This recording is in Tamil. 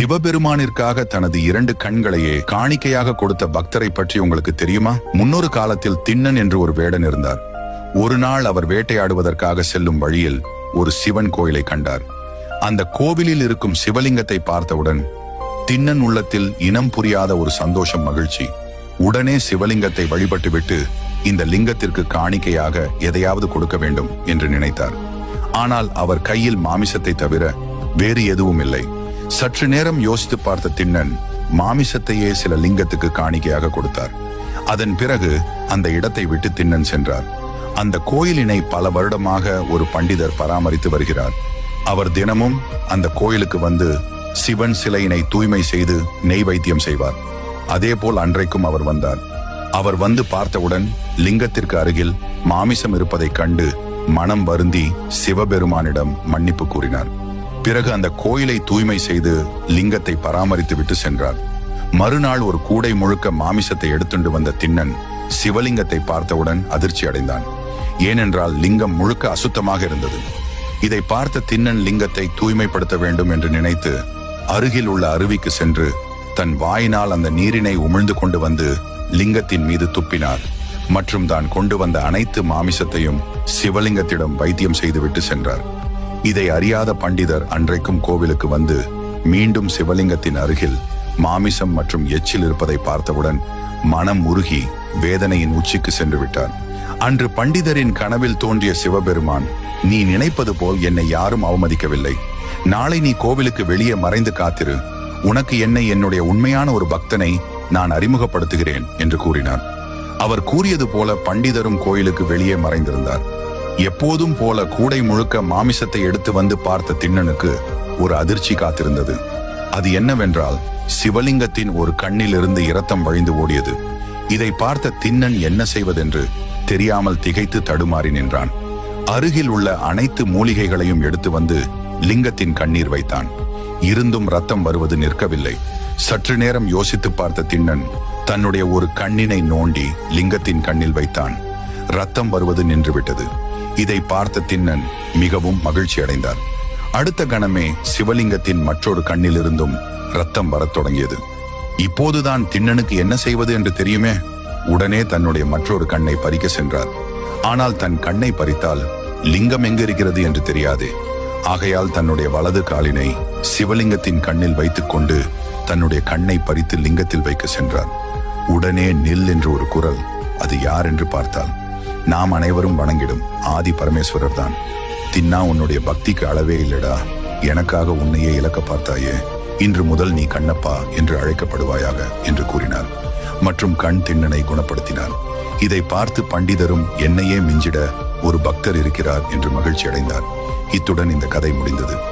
சிவபெருமானிற்காக தனது இரண்டு கண்களையே காணிக்கையாக கொடுத்த பக்தரை பற்றி உங்களுக்கு தெரியுமா? முன்னொரு காலத்தில் திண்ணன் என்று ஒரு வேடன் இருந்தார். ஒரு நாள் அவர் வேட்டையாடுவதற்காக செல்லும் வழியில் ஒரு சிவன் கோயிலை கண்டார். அந்த கோவிலில் இருக்கும் சிவலிங்கத்தை பார்த்தவுடன் திண்ணன் உள்ளத்தில் இனம் புரியாத ஒரு சந்தோஷம் மகிழ்ச்சி. உடனே சிவலிங்கத்தை வழிபட்டுவிட்டு இந்த லிங்கத்திற்கு காணிக்கையாக எதையாவது கொடுக்க வேண்டும் என்று நினைத்தார். ஆனால் அவர் கையில் மாமிசத்தை தவிர வேறு எதுவும் இல்லை. சற்று நேரம் யோசித்து பார்த்த திண்ணன் மாமிசத்தையே சில லிங்கத்துக்கு காணிக்கையாக கொடுத்தார். அதன் பிறகு அந்த இடத்தை விட்டு திண்ணன் சென்றார். அந்த கோயிலினை பல வருடமாக ஒரு பண்டிதர் பராமரித்து வருகிறார். அவர் தினமும் அந்த கோயிலுக்கு வந்து சிவன் சிலையினை தூய்மை செய்து நெய் வைத்தியம் செய்வார். அதேபோல் அன்றைக்கும் அவர் வந்தார். அவர் வந்து பார்த்தவுடன் லிங்கத்திற்கு அருகில் மாமிசம் இருப்பதைக் கண்டு மனம் வருந்தி சிவபெருமானிடம் மன்னிப்பு கூறினார். பிறகு அந்த கோயிலை தூய்மை செய்து லிங்கத்தை பராமரித்து விட்டு சென்றார். மறுநாள் ஒரு கூடை முழுக்க மாமிசத்தை எடுத்துண்டு வந்த திண்ணன் சிவலிங்கத்தை பார்த்தவுடன் அதிர்ச்சி அடைந்தான். ஏனென்றால் லிங்கம் முழுக்க அசுத்தமாக இருந்தது. இதை பார்த்த திண்ணன் லிங்கத்தை தூய்மைப்படுத்த வேண்டும் என்று நினைத்து அருகில் உள்ள அருவிக்கு சென்று தன் வாயினால் அந்த நீரினை உமிழ்ந்து கொண்டு வந்து லிங்கத்தின் மீது துப்பினார். மற்றும் தான் கொண்டு வந்த அனைத்து மாமிசத்தையும் சிவலிங்கத்திடம் வைத்தியம் செய்துவிட்டு சென்றார். இதை அறியாத பண்டிதர் அன்றைக்கும் கோவிலுக்கு வந்து மீண்டும் சிவலிங்கத்தின் அருகில் மாமிசம் மற்றும் எச்சில் இருப்பதை பார்த்தவுடன் மனம் உருகி வேதனையின் உச்சிக்கு சென்று விட்டார். அன்று பண்டிதரின் கனவில் தோன்றிய சிவபெருமான் நீ நினைப்பது போல் என்னை யாரும் அவமதிக்கவில்லை. நாளை நீ கோவிலுக்கு வெளியே மறைந்து காத்திரு. உனக்கு என்னை என்னுடைய உண்மையான ஒரு பக்தனை நான் அறிமுகப்படுத்துகிறேன் என்று கூறினார். அவர் கூறியது போல பண்டிதரும் கோயிலுக்கு வெளியே மறைந்திருந்தார். எப்போதும் போல கூடை முழுக்க மாமிசத்தை எடுத்து வந்து பார்த்த திண்ணனுக்கு ஒரு அதிர்ச்சி காத்திருந்தது. அது என்னவென்றால் சிவலிங்கத்தின் ஒரு கண்ணிலிருந்து இரத்தம் வழிந்து ஓடியது. இதை பார்த்த திண்ணன் என்ன செய்வதென்று தெரியாமல் திகைத்து தடுமாறி நின்றான். அருகில் உள்ள அனைத்து மூலிகைகளையும் எடுத்து வந்து லிங்கத்தின் கண்ணீர் வைத்தான். இருந்தும் ரத்தம் வருவது நிற்கவில்லை. சற்று நேரம் யோசித்து பார்த்த திண்ணன் தன்னுடைய ஒரு கண்ணினை நோண்டி லிங்கத்தின் கண்ணில் வைத்தான். ரத்தம் வருவது நின்றுவிட்டது. இதை பார்த்த திண்ணன் மிகவும் மகிழ்ச்சி அடைந்தார். அடுத்த கணமே சிவலிங்கத்தின் மற்றொரு கண்ணிலிருந்தும் ரத்தம் வரத் தொடங்கியது. இப்போதுதான் திண்ணனுக்கு என்ன செய்வது என்று தெரியுமே? உடனே தன்னுடைய மற்றொரு கண்ணை பறிக்க சென்றார். ஆனால் தன் கண்ணை பறித்தால் லிங்கம் எங்கிருக்கிறது என்று தெரியாதே. ஆகையால் தன்னுடைய வலது காலினை சிவலிங்கத்தின் கண்ணில் வைத்துக்கொண்டு தன்னுடைய கண்ணை பறித்து லிங்கத்தில் வைக்க சென்றார். உடனே நில் என்று ஒரு குரல் அது யார்? என்று பார்த்தால் நாம் அனைவரும் வணங்கிடும். ஆதி பரமேஸ்வரர் தான். தின்னா உன்னுடைய பக்திக்கு அளவே இல்லடா. எனக்காக உன்னையே இழக்க பார்த்தாயே. இன்று முதல் நீ கண்ணப்பா என்று அழைக்கப்படுவாயாக என்று கூறினார். மற்றும் கண் திண்ணனை குணப்படுத்தினார். இதை பார்த்து பண்டிதரும் என்னையே மிஞ்சிட ஒரு பக்தர் இருக்கிறார் என்று மகிழ்ச்சி அடைந்தார் இத்துடன் இந்த கதை முடிந்தது.